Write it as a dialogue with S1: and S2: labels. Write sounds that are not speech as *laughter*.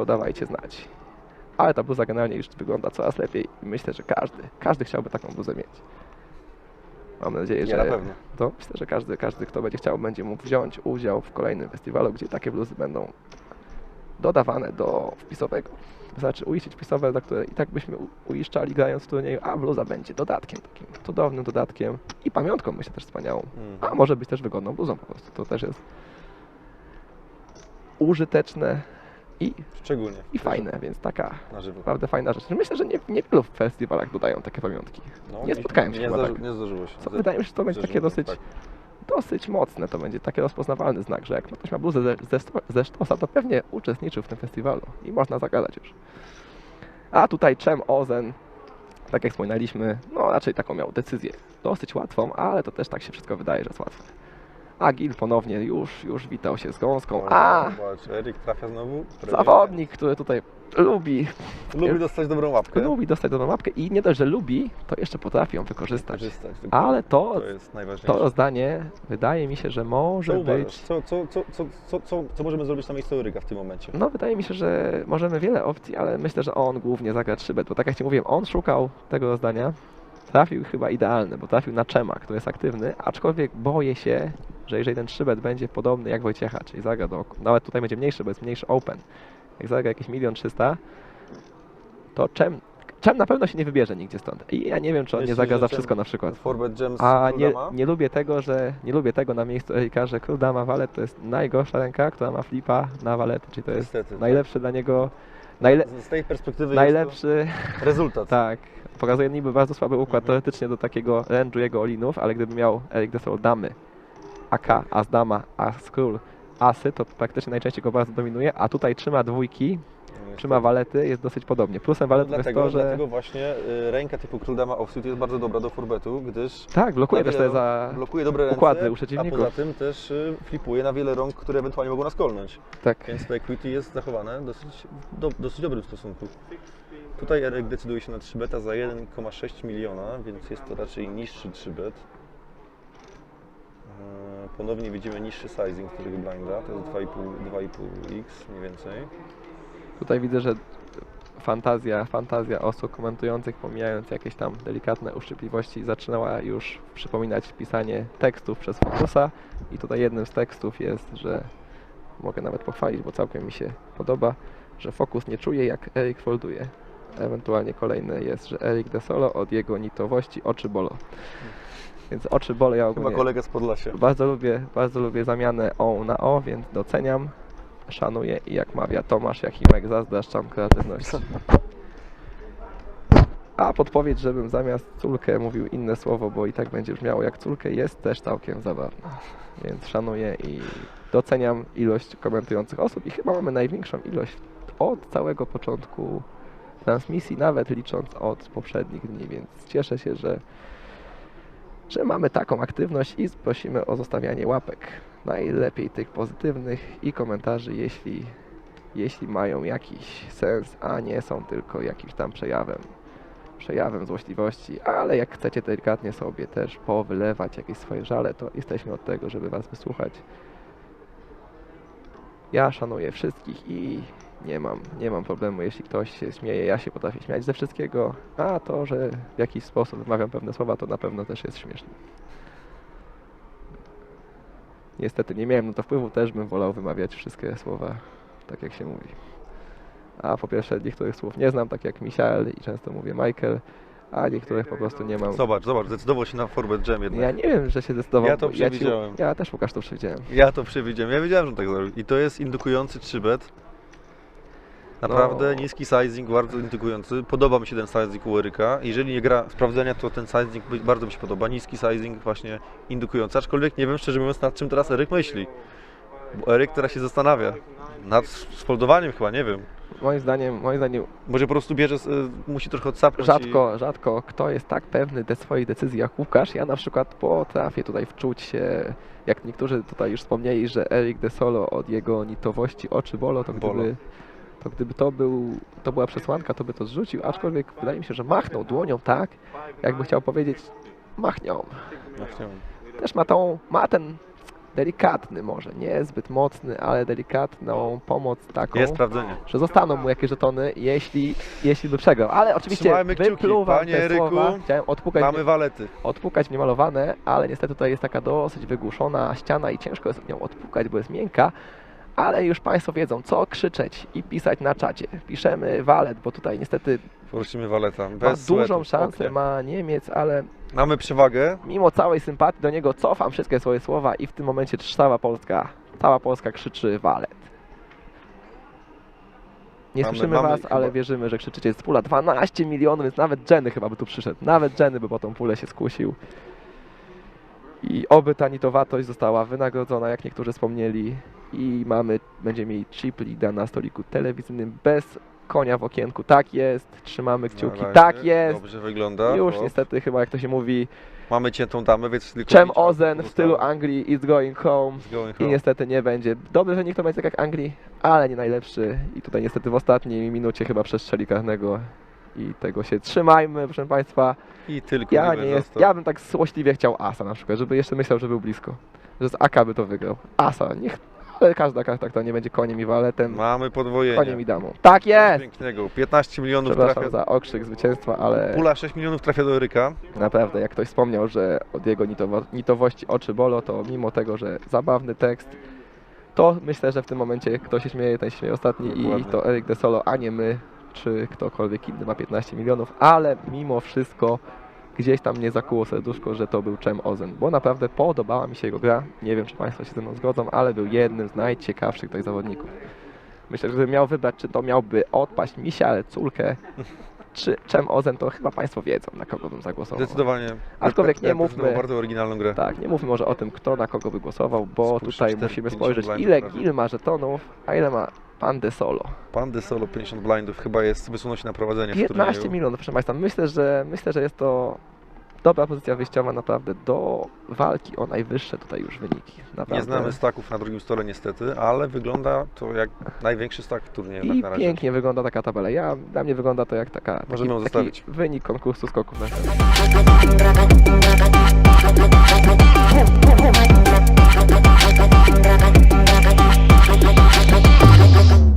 S1: to dawajcie znać. Ale ta bluza generalnie już wygląda coraz lepiej i myślę, że każdy, każdy chciałby taką bluzę mieć. Mam nadzieję, że to myślę, że każdy, każdy, kto będzie chciał, będzie mógł wziąć udział w kolejnym festiwalu, gdzie takie bluzy będą dodawane do wpisowego. Znaczy uiścić wpisowe, za które i tak byśmy uiszczali grając w turnieju, a bluza będzie dodatkiem, takim cudownym dodatkiem i pamiątką myślę też wspaniałą. A
S2: Mhm.
S1: może być też wygodną bluzą po prostu. To też jest użyteczne i,
S2: Szczególnie.
S1: i fajne, więc taka
S2: Na żywo.
S1: naprawdę fajna rzecz. Myślę, że nie, nie wielu festiwalach dodają takie pamiątki.
S2: No,
S1: nie spotkałem się
S2: nie, zdarzy,
S1: tak.
S2: nie zdarzyło się.
S1: Co wydaje mi się, że to będzie takie dosyć,
S2: tak.
S1: dosyć mocne, to będzie taki rozpoznawalny znak, że jak ktoś ma bluzę ze, ze, ze sztosa, to pewnie uczestniczył w tym festiwalu i można zagadać już. A tutaj Czem Ozen, tak jak wspominaliśmy, no raczej taką miał decyzję dosyć łatwą, ale to też tak się wszystko wydaje, że jest łatwe. A Gil ponownie już, już witał się z gąską. A,
S2: Zobacz, Erik trafia znowu.
S1: zawodnik, który tutaj lubi,
S2: Lubi dostać dobrą łapkę.
S1: lubi dostać dobrą łapkę i nie dość, że lubi, to jeszcze potrafi ją wykorzystać.
S2: Korzystać.
S1: Ale to,
S2: To
S1: to rozdanie wydaje mi się, że może
S2: co
S1: być
S2: Co, co, co, co, co, co, możemy zrobić na miejscu Eryka w tym momencie?
S1: No, wydaje mi się, że możemy wiele opcji, ale myślę, że on głównie zagra 3 bet, bo tak jak Ci mówiłem, on szukał tego rozdania, trafił chyba idealne, bo trafił na Czema, który jest aktywny, aczkolwiek boję się, że jeżeli ten 3 bet będzie podobny jak Wojciecha, czyli zagra do, nawet tutaj będzie mniejszy, bo jest mniejszy open, jak zagra jakieś milion trzysta, to Czem, Czem na pewno się nie wybierze nigdzie stąd. I ja nie wiem, czy on nie
S2: Myślisz,
S1: zagra
S2: że
S1: za wszystko na przykład.
S2: Forbet Gems
S1: A nie, nie lubię tego, że nie lubię tego na miejscu Erika, że król dama walet to jest najgorsza ręka, która ma flipa na walety, czyli to jest
S2: Niestety, tak.
S1: najlepszy dla niego najle,
S2: Z tej perspektywy
S1: najlepszy,
S2: jest to rezultat. *laughs*
S1: tak. Pokazuje niby bardzo słaby układ
S2: Mhm.
S1: teoretycznie do takiego range'u jego olinów, ale gdyby miał Erik Desol damy, AK, as dama, as król, asy, to praktycznie najczęściej go bardzo dominuje, a tutaj trzyma dwójki, trzyma walety, jest dosyć podobnie. Plusem waletów jest
S2: Dlatego,
S1: to, że
S2: dlatego właśnie y, ręka typu Król Dama Offsuit jest bardzo dobra do forbetu, gdyż
S1: tak, blokuje też te za...
S2: blokuje dobre ręce,
S1: układy u
S2: a
S1: przeciwników.
S2: poza tym też y, flipuje na wiele rąk, które ewentualnie mogą nas kolnąć.
S1: Tak.
S2: Więc to equity jest zachowane dosyć, do, dosyć dobrym stosunku. Tutaj Eryk decyduje się na 3 beta za 1,6 miliona, więc jest to raczej niższy 3 bet. Eee, Ponownie widzimy niższy sizing tego blinda, to jest 2,5 2,5x mniej więcej.
S1: Tutaj widzę, że fantazja, fantazja osób komentujących, pomijając jakieś tam delikatne uszczypliwości, zaczynała już przypominać pisanie tekstów przez Focusa i tutaj jednym z tekstów jest, że mogę nawet pochwalić, bo całkiem mi się podoba, że Focus nie czuje jak Erik folduje. Ewentualnie kolejne jest, że Erik de Solo od jego nitowości oczy bolą. Więc oczy bolą ja
S2: Chyba
S1: ogólnie
S2: kolega z Podlasia.
S1: bardzo lubię, bardzo lubię zamianę O na O, więc doceniam, szanuję i jak mawia Tomasz Jachimek, zazdaszczam kreatywności. A podpowiedź, żebym zamiast córkę mówił inne słowo, bo i tak będzie brzmiało jak córkę, jest też całkiem zabawna. Więc szanuję i doceniam ilość komentujących osób i chyba mamy największą ilość od całego początku transmisji, nawet licząc od poprzednich dni, więc cieszę się, że że mamy taką aktywność i prosimy o zostawianie łapek. Najlepiej tych pozytywnych i komentarzy, jeśli, jeśli mają jakiś sens, a nie są tylko jakimś tam przejawem, przejawem złośliwości, ale jak chcecie delikatnie sobie też powylewać jakieś swoje żale, to jesteśmy od tego, żeby Was wysłuchać. Ja szanuję wszystkich i nie mam, nie mam problemu, jeśli ktoś się śmieje, ja się potrafię śmiać ze wszystkiego, a to, że w jakiś sposób wymawiam pewne słowa, to na pewno też jest śmieszne. Niestety nie miałem na to wpływu, też bym wolał wymawiać wszystkie słowa tak jak się mówi. A po pierwsze niektórych słów nie znam, tak jak Michael i często mówię Michael, a niektórych po prostu nie mam.
S2: Zobacz, zobacz, zdecydował się na Forbet Gem jednak.
S1: Ja nie wiem, że się zdecydował.
S2: Ja to
S1: bo ci-
S2: przewidziałem.
S1: Ja, też Łukasz to przewidziałem.
S2: Ja to przewidziałem, ja wiedziałem, że tak zrobi. I to jest indukujący 3-bet. Naprawdę
S1: No.
S2: niski sizing, bardzo indukujący. Podoba mi się ten sizing u Eryka. Jeżeli nie gra sprawdzenia, to ten sizing bardzo mi się podoba. Niski sizing właśnie indukujący. Aczkolwiek nie wiem szczerze mówiąc nad czym teraz Eryk myśli. Bo Eryk teraz się zastanawia. Nad sfoldowaniem chyba, nie wiem.
S1: Moim zdaniem, moim zdaniem
S2: Może po prostu bierze, y, musi trochę odsapnąć
S1: rzadko, rzadko kto jest tak pewny de swojej decyzji jak Łukasz. Ja na przykład potrafię tutaj wczuć się, jak niektórzy tutaj już wspomnieli, że Erik de Solo od jego nitowości oczy bolo, to
S2: Bolo.
S1: To, gdyby to, był, to była przesłanka, to by to zrzucił, aczkolwiek wydaje mi się, że machnął dłonią tak, jakby chciał powiedzieć machnią.
S2: Chciałem.
S1: Też ma tą, ma ten delikatny może, nie zbyt mocny, ale delikatną pomoc taką,
S2: Jest sprawdzenie.
S1: że zostaną mu jakieś żetony, jeśli, jeśli by przegrał. Ale oczywiście
S2: Trzymajmy kciuki.
S1: wypluwam
S2: Panie
S1: te
S2: Eryku,
S1: słowa, chciałem odpukać,
S2: Mamy walety.
S1: odpukać niemalowane, ale niestety tutaj jest taka dosyć wygłuszona ściana i ciężko jest nią odpukać, bo jest miękka. Ale już Państwo wiedzą, co krzyczeć i pisać na czacie. Piszemy walet, bo tutaj niestety
S2: Prosimy waleta.
S1: ma
S2: Bez
S1: dużą
S2: sweatów,
S1: szansę,
S2: oknie.
S1: ma Niemiec, ale
S2: Mamy przewagę.
S1: mimo całej sympatii do niego cofam wszystkie swoje słowa i w tym momencie cała Polska, cała Polska krzyczy walet. Nie
S2: Mamy-
S1: słyszymy
S2: mamy
S1: was,
S2: chyba-
S1: ale wierzymy, że krzyczycie z pula 12 milionów, więc nawet Jenny chyba by tu przyszedł. Nawet Jenny by po tą pulę się skusił. I oby ta nitowatość została wynagrodzona, jak niektórzy wspomnieli. I mamy, będziemy mieli chip leada na stoliku telewizyjnym bez konia w okienku. Tak jest, trzymamy
S2: Na
S1: kciuki.
S2: razie
S1: Tak jest.
S2: Dobrze wygląda.
S1: Już niestety chyba jak to się mówi,
S2: Mamy ciętą tamę, więc tylko
S1: Czem
S2: liczba
S1: Ozen w stylu Anglii is going home.
S2: It's going
S1: I
S2: home.
S1: niestety nie będzie. Dobry wynik to będzie tak jak Anglii, ale nie najlepszy. I tutaj niestety w ostatniej minucie chyba przestrzeli karnego. I tego się trzymajmy, proszę Państwa.
S2: I tylko
S1: Ja
S2: nie
S1: jest, ja bym tak złośliwie chciał Asa na przykład, żeby jeszcze myślał, że był blisko. Że z AK by to wygrał. Asa, niech, ale każda karta, kto nie będzie koniem i waletem,
S2: Mamy podwojenie.
S1: koniem i damą. Tak jest!
S2: Pięknego. 15 milionów
S1: Przepraszam
S2: trafia.
S1: za okrzyk zwycięstwa, ale
S2: Pula 6 milionów trafia do Eryka.
S1: Naprawdę, jak ktoś wspomniał, że od jego nitowo- nitowości oczy bolą, to mimo tego, że zabawny tekst, to myślę, że w tym momencie kto się śmieje, ten się śmieje ostatni i
S2: Dokładnie.
S1: to Erik De Solo, a nie my, czy ktokolwiek inny ma 15 milionów, ale mimo wszystko gdzieś tam mnie zakuło serduszko, że to był Cem Ozen, bo naprawdę podobała mi się jego gra. Nie wiem, czy Państwo się ze mną zgodzą, ale był jednym z najciekawszych tutaj zawodników. Myślę, że gdybym miał wybrać, czy to miałby odpaść Misia, ale Culkę, czy Czem Ozen, to chyba Państwo wiedzą, na kogo bym zagłosował.
S2: Zdecydowanie.
S1: Aczkolwiek nie mówmy-
S2: bardzo oryginalną grę.
S1: Tak, nie mówmy może o tym, kto na kogo by głosował, bo
S2: Spójrzcie,
S1: tutaj
S2: 4,
S1: musimy
S2: 50
S1: spojrzeć, ile
S2: prawie.
S1: Gil ma żetonów, a ile ma Pan De Solo.
S2: Pan De Solo 50 blindów chyba jest, wysunął się na prowadzenie w
S1: 15
S2: turnieju.
S1: milionów, proszę Państwa. Myślę, że myślę, że jest to dobra pozycja wyjściowa naprawdę do walki o najwyższe tutaj już wyniki. Naprawdę.
S2: Nie znamy staków na drugim stole niestety, ale wygląda to jak największy stak w turnieju tak
S1: I
S2: na razie.
S1: pięknie wygląda taka tabela. Ja, dla mnie wygląda to jak taka, taki,
S2: Możemy ją
S1: taki
S2: zostawić.
S1: wynik konkursu skoków na
S3: Thank.